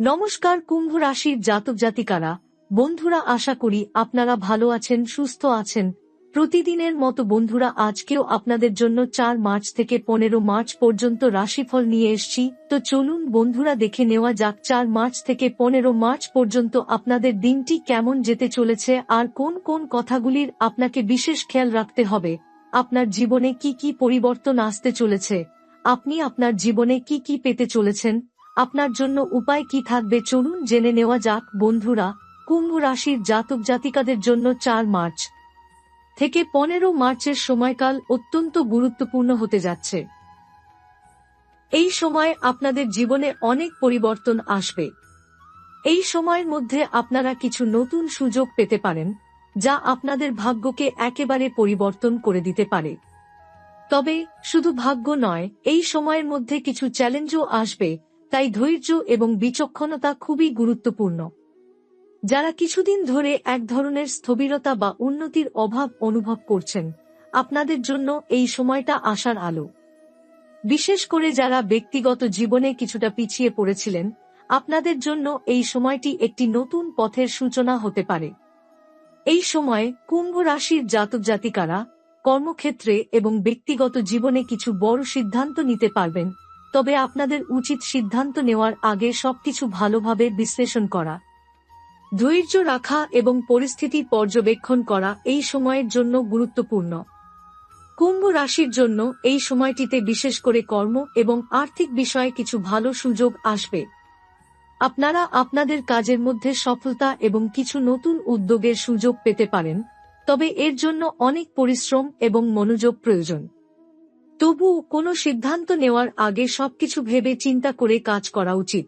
নমস্কার কুম্ভ রাশির জাতক জাতিকারা। বন্ধুরা, আশা করি আপনারা ভালো আছেন, সুস্থ আছেন। প্রতিদিনের মতো বন্ধুরা, আজকেও আপনাদের জন্য চার মার্চ থেকে পনেরো মার্চ পর্যন্ত রাশিফল নিয়ে এসছি। তো চলুন বন্ধুরা, দেখে নেওয়া যাক চার মার্চ থেকে পনেরো মার্চ পর্যন্ত আপনাদের দিনটি কেমন যেতে চলেছে আর কোন কোন কথাগুলির আপনাকে বিশেষ খেয়াল রাখতে হবে। আপনার জীবনে কি কি পরিবর্তন আসতে চলেছে? আপনি আপনার জীবনে কি কি পেতে চলেছেন? আপনার জন্য উপায় কি থাকবে চলুন জেনে নেওয়া যাক, বন্ধুরা। কুম্ভ রাশির জাতক জাতিকাদের জন্য চার মার্চ থেকে পনেরো মার্চের সময়কাল অত্যন্ত গুরুত্বপূর্ণ হতে যাচ্ছে। এই সময় আপনাদের জীবনে অনেক পরিবর্তন আসবে। এই সময়ের মধ্যে আপনারা কিছু নতুন সুযোগ পেতে পারেন, যা আপনাদের ভাগ্যকে একেবারে পরিবর্তন করে দিতে পারে। তবে, শুধু ভাগ্য নয়, এই সময়ের মধ্যে কিছু চ্যালেঞ্জও আসবে তাই ধৈর্য এবং বিচক্ষণতা খুবই গুরুত্বপূর্ণ। যারা কিছুদিন ধরে এক ধরনের স্থবিরতা বা উন্নতির অভাব অনুভব করছেন, আপনাদের জন্য এই সময়টা আসার আলো। বিশেষ করে যারা ব্যক্তিগত জীবনে কিছুটা পিছিয়ে পড়েছিলেন, আপনাদের জন্য এই সময়টি একটি নতুন পথের সূচনা হতে পারে। এই সময় কুম্ভ রাশির জাতক জাতিকারা কর্মক্ষেত্রে এবং ব্যক্তিগত জীবনে কিছু বড় সিদ্ধান্ত নিতে পারবেন তবে আপনাদের উচিত সিদ্ধান্ত নেওয়ার আগে সবকিছু ভালোভাবে বিশ্লেষণ করা। ধৈর্য রাখা এবং পরিস্থিতি পর্যবেক্ষণ করা এই সময়ের জন্য গুরুত্বপূর্ণ। কুম্ভ রাশির জন্য এই সময়টিতে বিশেষ করে কর্ম এবং আর্থিক বিষয়ে কিছু ভালো সুযোগ আসবে। আপনারা আপনাদের কাজের মধ্যে সফলতা এবং কিছু নতুন উদ্যোগের সুযোগ পেতে পারেন, তবে এর জন্য অনেক পরিশ্রম এবং মনোযোগ প্রয়োজন। তবু কোনো সিদ্ধান্ত নেওয়ার আগে সবকিছু ভেবে চিন্তা করে কাজ করা উচিত।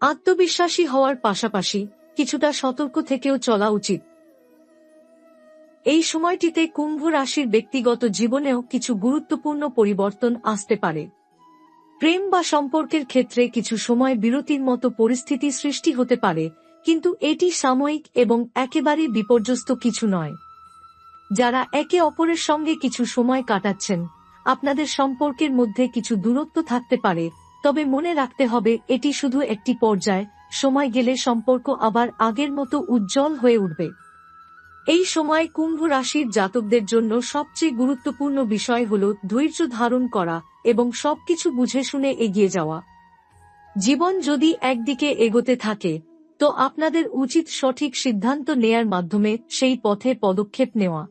আত্মবিশ্বাসী হওয়ার পাশাপাশি কিছুটা সতর্ক থেকেও চলা উচিত। এই সময়টিতে কুম্ভ রাশির ব্যক্তিগত জীবনেও কিছু গুরুত্বপূর্ণ পরিবর্তন আসতে পারে। প্রেম বা সম্পর্কের ক্ষেত্রে কিছু সময় বিরতির মতো পরিস্থিতি সৃষ্টি হতে পারে, কিন্তু এটি সাময়িক এবং একেবারে বিপর্যস্ত কিছু নয়। যারা একে অপরের সঙ্গে কিছু সময় কাটাচ্ছেন, আপনাদের সম্পর্কের মধ্যে কিছু দূরত্ব থাকতে পারে, তবে মনে রাখতে হবে এটি শুধু একটি পর্যায়, সময় গেলে সম্পর্ক আবার আগের মতো উজ্জ্বল হয়ে উঠবে। এই সময় কুম্ভ রাশির জাতকদের জন্য সবচেয়ে গুরুত্বপূর্ণ বিষয় হল ধৈর্য ধারণ করা এবং সবকিছু বুঝে শুনে এগিয়ে যাওয়া। জীবন যদি একদিকে এগোতে থাকে, তো আপনাদের উচিত সঠিক সিদ্ধান্ত নেয়ার মাধ্যমে সেই পথে পদক্ষেপ নেওয়া।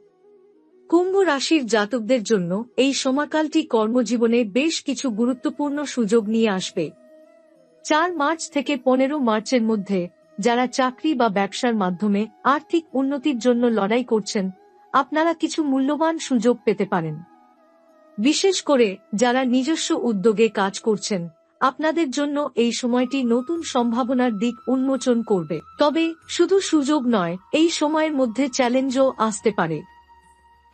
কুম্ভ রাশির জাতকদের জন্য এই সময়কালটি কর্মজীবনে বেশ কিছু গুরুত্বপূর্ণ সুযোগ নিয়ে আসবে। চার মার্চ থেকে পনেরো মার্চের মধ্যে যারা চাকরি বা ব্যবসার মাধ্যমে আর্থিক উন্নতির জন্য লড়াই করছেন, আপনারা কিছু মূল্যবান সুযোগ পেতে পারেন। বিশেষ করে যারা নিজস্ব উদ্যোগে কাজ করছেন, আপনাদের জন্য এই সময়টি নতুন সম্ভাবনার দিক উন্মোচন করবে। তবে শুধু সুযোগ নয়, এই সময়ের মধ্যে চ্যালেঞ্জও আসতে পারে।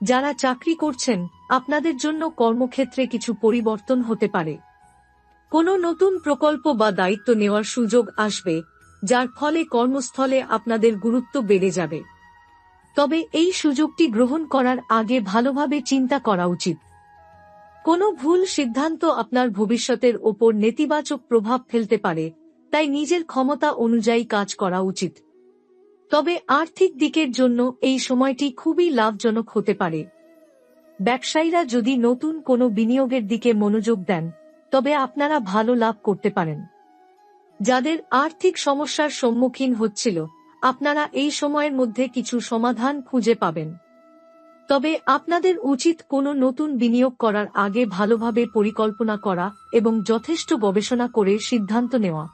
যারা চাকরি করছেন, আপনাদের জন্য কর্মক্ষেত্রে কিছু পরিবর্তন হতে পারে। কোনো নতুন প্রকল্প বা দায়িত্ব নেওয়ার সুযোগ আসবে, যার ফলে কর্মস্থলে আপনাদের গুরুত্ব বেড়ে যাবে। তবে এই সুযোগটি গ্রহণ করার আগে ভালোভাবে চিন্তা করা উচিত। কোনো ভুল সিদ্ধান্ত আপনার ভবিষ্যতের ওপর নেতিবাচক প্রভাব ফেলতে পারে, তাই নিজের ক্ষমতা অনুযায়ী কাজ করা উচিত। তবে আর্থিক দিকের জন্য এই সময়টি খুবই লাভজনক হতে পারে। ব্যবসায়ীরা যদি নতুন কোনো বিনিয়োগের দিকে মনোযোগ দেন, তবে আপনারা ভালো লাভ করতে পারেন। যাদের আর্থিক সমস্যার সম্মুখীন হচ্ছিল, আপনারা এই সময়ের মধ্যে কিছু সমাধান খুঁজে পাবেন। তবে আপনাদের উচিত কোনো নতুন বিনিয়োগ করার আগে ভালোভাবে পরিকল্পনা করা এবং যথেষ্ট গবেষণা করে সিদ্ধান্ত নেওয়া।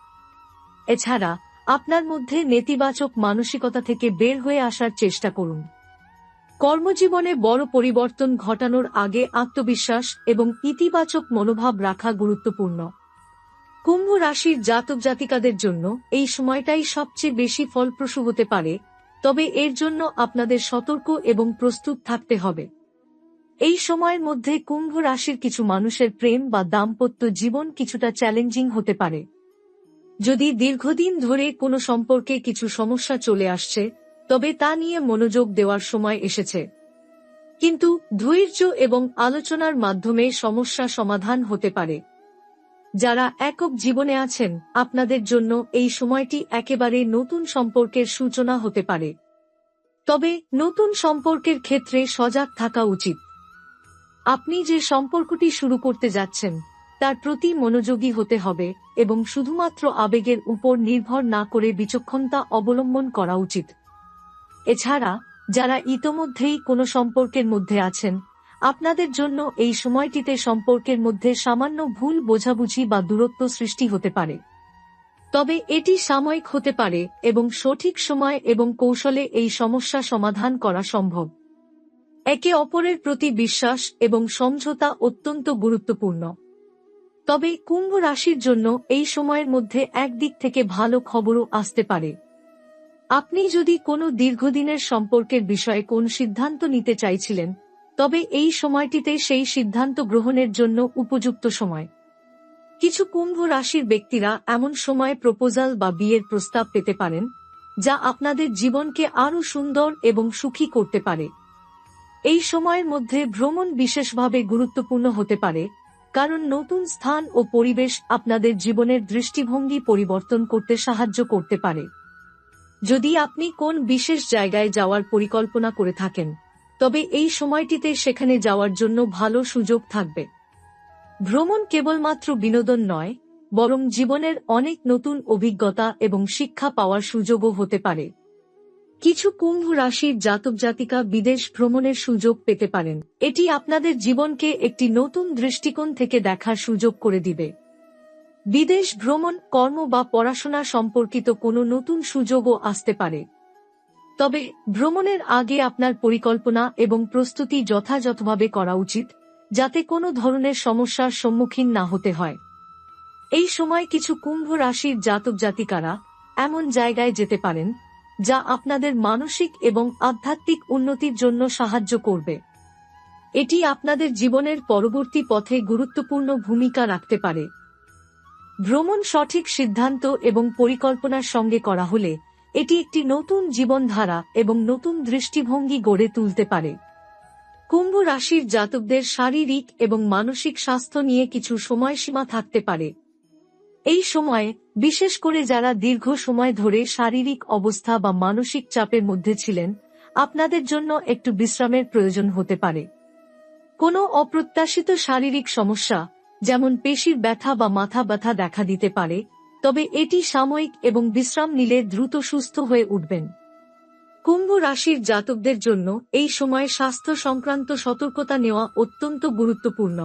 এছাড়া আপনার মধ্যে নেতিবাচক মানসিকতা থেকে বের হয়ে আসার চেষ্টা করুন। কর্মজীবনে বড় পরিবর্তন ঘটানোর আগে আত্মবিশ্বাস এবং ইতিবাচক মনোভাব রাখা গুরুত্বপূর্ণ। কুম্ভ রাশির জাতক জাতিকাদের জন্য এই সময়টাই সবচেয়ে বেশি ফলপ্রসূ হতে পারে, তবে এর জন্য আপনাদের সতর্ক এবং প্রস্তুত থাকতে হবে। এই সময়ের মধ্যে কুম্ভ রাশির কিছু মানুষের প্রেম বা দাম্পত্য জীবন কিছুটা চ্যালেঞ্জিং হতে পারে। যদি দীর্ঘদিন ধরে কোনো সম্পর্কে কিছু সমস্যা চলে আসছে, তবে তা নিয়ে মনোযোগ দেওয়ার সময় এসেছে। কিন্তু ধৈর্য এবং আলোচনার মাধ্যমে সমস্যা সমাধান হতে পারে। যারা একক জীবনে আছেন, আপনাদের জন্য এই সময়টি একেবারে নতুন সম্পর্কের সূচনা হতে পারে। তবে নতুন সম্পর্কের ক্ষেত্রে সজাগ থাকা উচিত। আপনি যে সম্পর্কটি শুরু করতে যাচ্ছেন তার প্রতি মনোযোগী হতে হবে এবং শুধুমাত্র আবেগের উপর নির্ভর না করে বিচক্ষণতা অবলম্বন করা উচিত। এছাড়া, যারা ইতোমধ্যেই কোনো সম্পর্কের মধ্যে আছেন, আপনাদের জন্য এই সময়টিতে সম্পর্কের মধ্যে সামান্য ভুল বোঝাবুঝি বা দূরত্ব সৃষ্টি হতে পারে। তবে এটি সাময়িক হতে পারে এবং সঠিক সময় এবং কৌশলে এই সমস্যা সমাধান করা সম্ভব। একে অপরের প্রতি বিশ্বাস এবং সমঝোতা অত্যন্ত গুরুত্বপূর্ণ। তবে কুম্ভ রাশির জন্য এই সময়ের মধ্যে একদিক থেকে ভালো খবরও আসতে পারে। আপনি যদি কোনো দীর্ঘদিনের সম্পর্কের বিষয়ে কোন সিদ্ধান্ত নিতে চাইছিলেন, তবে এই সময়টিতে সেই সিদ্ধান্ত গ্রহণের জন্য উপযুক্ত সময়। কিছু কুম্ভ রাশির ব্যক্তিরা এমন সময়ে প্রপোজাল বা বিয়ের প্রস্তাব পেতে পারেন, যা আপনাদের জীবনকে আরও সুন্দর এবং সুখী করতে পারে। এই সময়ের মধ্যে ভ্রমণ বিশেষভাবে গুরুত্বপূর্ণ হতে পারে কারণ নতুন স্থান ও পরিবেশ আপনাদের জীবনের দৃষ্টিভঙ্গি পরিবর্তন করতে সাহায্য করতে পারে। যদি আপনি কোন বিশেষ জায়গায় যাওয়ার পরিকল্পনা করে থাকেন, তবে এই সময়টিতে সেখানে যাওয়ার জন্য ভালো সুযোগ থাকবে। ভ্রমণ কেবলমাত্র বিনোদন নয়, বরং জীবনের অনেক নতুন অভিজ্ঞতা এবং শিক্ষা পাওয়ার সুযোগও হতে পারে। কিছু কুম্ভ রাশির জাতক জাতিকা বিদেশ ভ্রমণের সুযোগ পেতে পারেন। এটি আপনাদের জীবনকে একটি নতুন দৃষ্টিকোণ থেকে দেখার সুযোগ করে দিবে। বিদেশ ভ্রমণ, কর্ম বা পড়াশোনা সম্পর্কিত কোনো নতুন সুযোগও আসতে পারে। তবে ভ্রমণের আগে আপনার পরিকল্পনা এবং প্রস্তুতি যথাযথভাবে করা উচিত, যাতে কোনো ধরনের সমস্যার সম্মুখীন না হতে হয়। এই সময় কিছু কুম্ভ রাশির জাতক জাতিকারা এমন জায়গায় যেতে পারেন যা আপনাদের মানসিক এবং আধ্যাত্মিক উন্নতির জন্য সাহায্য করবে। এটি আপনাদের জীবনের পরবর্তী পথে গুরুত্বপূর্ণ ভূমিকা রাখতে পারে। ভ্রমণ সঠিক সিদ্ধান্ত এবং পরিকল্পনার সঙ্গে করা হলে, এটি একটি নতুন জীবনধারা এবং নতুন দৃষ্টিভঙ্গি গড়ে তুলতে পারে। কুম্ভ রাশির জাতকদের শারীরিক এবং মানসিক স্বাস্থ্য নিয়ে কিছু সময়সীমা থাকতে পারে। এই সময়ে, বিশেষ করে যারা দীর্ঘ সময় ধরে শারীরিক অবস্থা বা মানসিক চাপের মধ্যে ছিলেন, আপনাদের জন্য একটু বিশ্রামের প্রয়োজন হতে পারে। কোনো অপ্রত্যাশিত শারীরিক সমস্যা, যেমন পেশির ব্যথা বা মাথা ব্যথা দেখা দিতে পারে, তবে এটি সাময়িক এবং বিশ্রাম নিলে দ্রুত সুস্থ হয়ে উঠবেন। কুম্ভ রাশির জাতকদের জন্য এই সময় স্বাস্থ্য সংক্রান্ত সতর্কতা নেওয়া অত্যন্ত গুরুত্বপূর্ণ।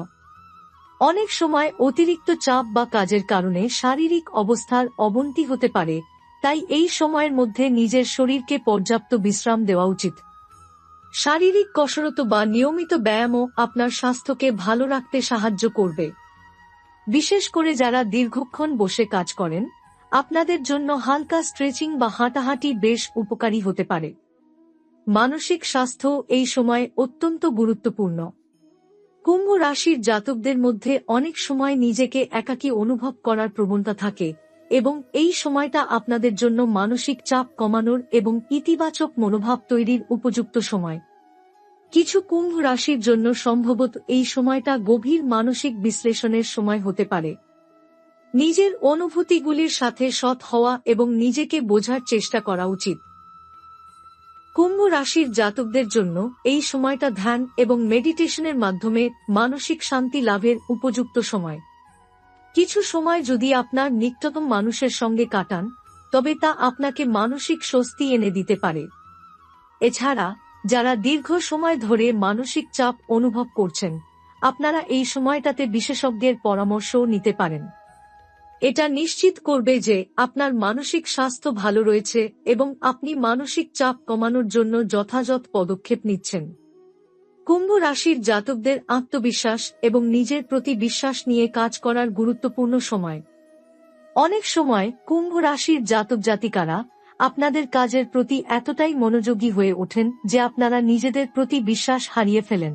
অনেক সময় অতিরিক্ত চাপ বা কাজের কারণে শারীরিক অবস্থার অবনতি হতে পারে, তাই এই সময়ের মধ্যে নিজের শরীরকে পর্যাপ্ত বিশ্রাম দেওয়া উচিত। শারীরিক কসরত বা নিয়মিত ব্যায়ামও আপনার স্বাস্থ্যকে ভালো রাখতে সাহায্য করবে। বিশেষ করে যারা দীর্ঘক্ষণ বসে কাজ করেন, আপনাদের জন্য হালকা স্ট্রেচিং বা হাঁটাহাঁটি বেশ উপকারী হতে পারে। মানসিক স্বাস্থ্য এই সময় অত্যন্ত গুরুত্বপূর্ণ। কুম্ভ রাশির জাতকদের মধ্যে অনেক সময় নিজেকে একাকী অনুভব করার প্রবণতা থাকে, এবং এই সময়টা আপনাদের জন্য মানসিক চাপ কমানোর এবং ইতিবাচক মনোভাব তৈরির উপযুক্ত সময়। কিছু কুম্ভ রাশির জন্য সম্ভবত এই সময়টা গভীর মানসিক বিশ্লেষণের সময় হতে পারে। নিজের অনুভূতিগুলির সাথে সৎ হওয়া এবং নিজেকে বোঝার চেষ্টা করা উচিত। কুম্ভ রাশির জাতকদের জন্য এই সময়টা ধ্যান এবং মেডিটেশনের মাধ্যমে মানসিক শান্তি লাভের উপযুক্ত সময়। কিছু সময় যদি আপনার নিত্যতম মানুষের সঙ্গে কাটান, তবে তা আপনাকে মানসিক স্বস্তি এনে দিতে পারে। এছাড়া, যারা দীর্ঘ সময় ধরে মানসিক চাপ অনুভব করছেন, আপনারা এই সময়টাতে বিশেষজ্ঞের পরামর্শও নিতে পারেন। এটা নিশ্চিত করবে যে আপনার মানসিক স্বাস্থ্য ভালো রয়েছে এবং আপনি মানসিক চাপ কমানোর জন্য যথাযথ পদক্ষেপ নিচ্ছেন। কুম্ভ রাশির জাতকদের আত্মবিশ্বাস এবং নিজের প্রতি বিশ্বাস নিয়ে কাজ করার গুরুত্বপূর্ণ সময়। অনেক সময় কুম্ভ রাশির জাতক জাতিকারা আপনাদের কাজের প্রতি এতটাই মনোযোগী হয়ে ওঠেন যে আপনারা নিজেদের প্রতি বিশ্বাস হারিয়ে ফেলেন।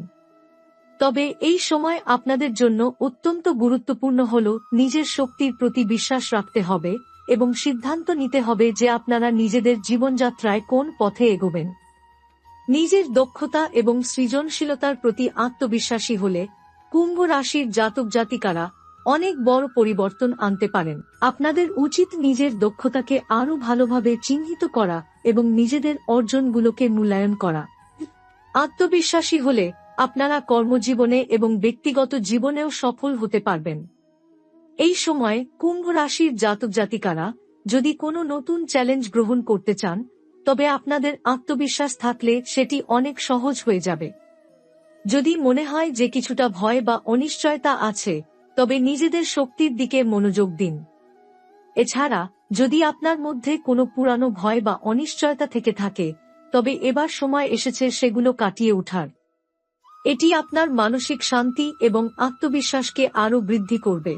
তবে এই সময় আপনাদের জন্য অত্যন্ত গুরুত্বপূর্ণ হল নিজের শক্তির প্রতি বিশ্বাস রাখতে হবে এবং সিদ্ধান্ত নিতে হবে যে আপনারা নিজেদের জীবনযাত্রায় কোন পথে এগোবেন। নিজের দক্ষতা এবং সৃজনশীলতার প্রতি আত্মবিশ্বাসী হলে কুম্ভ রাশির জাতক জাতিকারা অনেক বড় পরিবর্তন আনতে পারেন। আপনাদের উচিত নিজের দক্ষতাকে আরও ভালোভাবে চিহ্নিত করা এবং নিজেদের অর্জনগুলোকে মূল্যায়ন করা। আত্মবিশ্বাসী হলে আপনারা কর্মজীবনে এবং ব্যক্তিগত জীবনেও সফল হতে পারবেন। এই সময় কুম্ভ রাশির জাতক জাতিকারা যদি কোনো নতুন চ্যালেঞ্জ গ্রহণ করতে চান, তবে আপনাদের আত্মবিশ্বাস থাকলে সেটি অনেক সহজ হয়ে যাবে। যদি মনে হয় যে কিছুটা ভয় বা অনিশ্চয়তা আছে, তবে নিজেদের শক্তির দিকে মনোযোগ দিন। এছাড়া, যদি আপনার মধ্যে কোনো পুরানো ভয় বা অনিশ্চয়তা থেকে থাকে, তবে এবার সময় এসেছে সেগুলো কাটিয়ে ওঠার। এটি আপনার মানসিক শান্তি এবং আত্মবিশ্বাসকে আরও বৃদ্ধি করবে।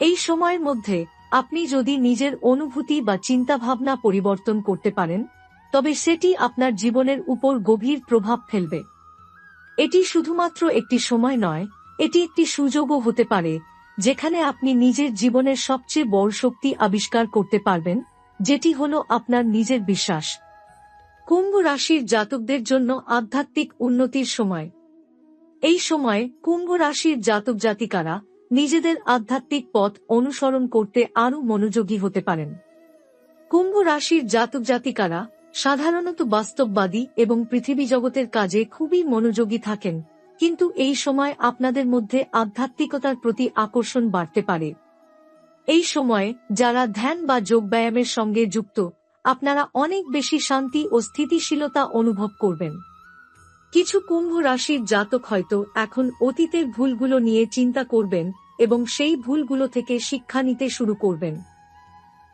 এই সময়ের মধ্যে, আপনি যদি নিজের অনুভূতি বা চিন্তাভাবনা পরিবর্তন করতে পারেন, তবে সেটি আপনার জীবনের উপর গভীর প্রভাব ফেলবে। এটি শুধুমাত্র একটি সময় নয়, এটি একটি সুযোগও হতে পারে, যেখানে আপনি নিজের জীবনের সবচেয়ে বড় শক্তি আবিষ্কার করতে পারবেন, যেটি হল আপনার নিজের বিশ্বাস। কুম্ভ রাশির জাতকদের জন্য আধ্যাত্মিক উন্নতির সময়। এই সময় কুম্ভ রাশির জাতক জাতিকারা নিজেদের আধ্যাত্মিক পথ অনুসরণ করতে আরও মনোযোগী হতে পারেন। কুম্ভ রাশির জাতক জাতিকারা সাধারণত বাস্তববাদী এবং পৃথিবী জগতের কাজে খুবই মনোযোগী থাকেন, কিন্তু এই সময় আপনাদের মধ্যে আধ্যাত্মিকতার প্রতি আকর্ষণ বাড়তে পারে। এই সময়ে যারা ধ্যান বা যোগব্যায়ামের সঙ্গে যুক্ত, আপনারা অনেক বেশি শান্তি ও স্থিতিশীলতা অনুভব করবেন। কিছু কুম্ভ রাশির জাতক হয়তো এখন অতীতের ভুলগুলো নিয়ে চিন্তা করবেন এবং সেই ভুলগুলো থেকে শিক্ষা নিতে শুরু করবেন।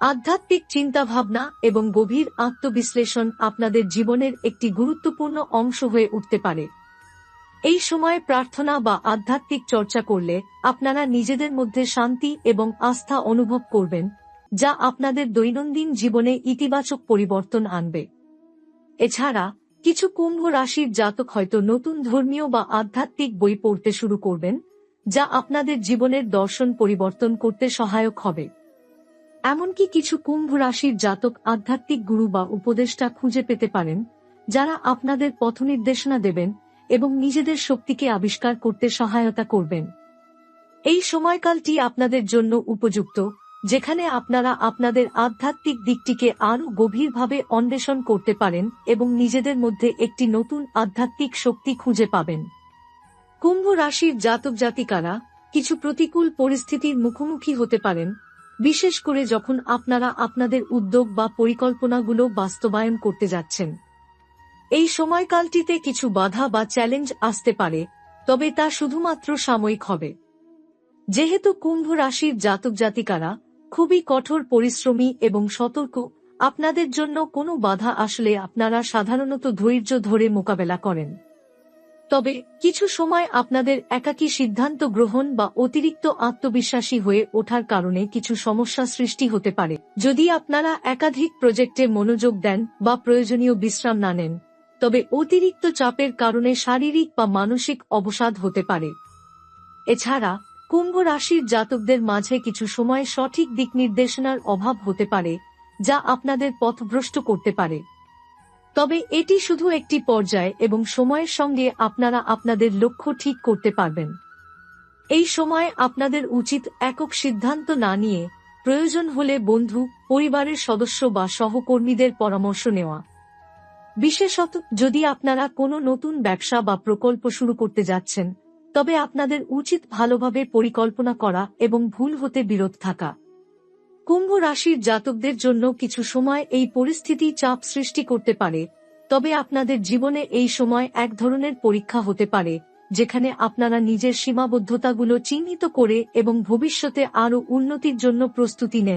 আধ্যাত্মিক চিন্তাভাবনা এবং গভীর আত্মবিশ্লেষণ আপনাদের জীবনের একটি গুরুত্বপূর্ণ অংশ হয়ে উঠতে পারে। এই সময়ে প্রার্থনা বা আধ্যাত্মিক চর্চা করলে আপনারা নিজেদের মধ্যে শান্তি এবং আস্থা অনুভব করবেন, যা আপনাদের দৈনন্দিন জীবনে ইতিবাচক পরিবর্তন আনবে। এছাড়া কিছু কুম্ভ রাশির জাতক হয়তো নতুন ধর্মীয় বা আধ্যাত্মিক বই পড়তে শুরু করবেন, যা আপনাদের জীবনের দর্শন পরিবর্তন করতে সহায়ক হবে। এমনকি কিছু কুম্ভ রাশির জাতক আধ্যাত্মিক গুরু বা উপদেষ্টা খুঁজে পেতে পারেন, যারা আপনাদের পথনির্দেশনা দেবেন এবং নিজেদের শক্তিকে আবিষ্কার করতে সহায়তা করবেন। এই সময়কালটি আপনাদের জন্য উপযুক্ত যেখানে আপনারা আপনাদের আধ্যাত্মিক দিকটিকে আরও গভীরভাবে অন্বেষণ করতে পারেন এবং নিজেদের মধ্যে একটি নতুন আধ্যাত্মিক শক্তি খুঁজে পাবেন। কুম্ভ রাশির জাতক জাতিকারা কিছু প্রতিকূল পরিস্থিতির মুখোমুখি হতে পারেন, বিশেষ করে যখন আপনারা আপনাদের উদ্যোগ বা পরিকল্পনাগুলো বাস্তবায়ন করতে যাচ্ছেন। এই সময়কালটিতে কিছু বাধা বা চ্যালেঞ্জ আসতে পারে, তবে তা শুধুমাত্র সাময়িক হবে। যেহেতু কুম্ভ রাশির জাতক জাতিকারা খুবই কঠোর পরিশ্রমী এবং সতর্ক। আপনাদের জন্য কোনো বাধা আসলে আপনারা সাধারণত ধৈর্য ধরে মোকাবেলা করেন। তবে, কিছু সময় আপনাদের একাকী সিদ্ধান্ত গ্রহণ বা অতিরিক্ত আত্মবিশ্বাসী হয়ে ওঠার কারণে কিছু সমস্যা সৃষ্টি হতে পারে। যদি আপনারা একাধিক প্রজেক্টে মনোযোগ দেন বা প্রয়োজনীয় বিশ্রাম না নেন, তবে অতিরিক্ত চাপের কারণে শারীরিক বা মানসিক অবসাদ হতে পারে। এছাড়া কুম্ভ রাশির জাতকদের মাঝে কিছু সময় সঠিক দিক নির্দেশনার অভাব হতে পারে, যা আপনাদের পথভ্রষ্ট করতে পারে। তবে এটি শুধু একটি পর্যায় এবং সময়ের সঙ্গে আপনারা আপনাদের লক্ষ্য ঠিক করতে পারবেন। এই সময় আপনাদের উচিত একক সিদ্ধান্ত না নিয়ে প্রয়োজন হলে বন্ধু, পরিবারের সদস্য বা সহকর্মীদের পরামর্শ নেওয়া। বিশেষত যদি আপনারা কোনো নতুন ব্যবসা বা প্রকল্প শুরু করতে যাচ্ছেন তবে আপনাদের উচিত ভালোভাবে পরিকল্পনা করা এবং ভুল হতে বিরত থাকা। কুম্ভ রাশির জাতকদের জন্য কিছু সময় এই পরিস্থিতি চাপ সৃষ্টি করতে পারে, তবে আপনাদের জীবনে এই সময় এক ধরনের পরীক্ষা হতে পারে, যেখানে আপনারা নিজের সীমাবদ্ধতাগুলো চিহ্নিত করে এবং ভবিষ্যতে আরও উন্নতির জন্য প্রস্তুতি নেন।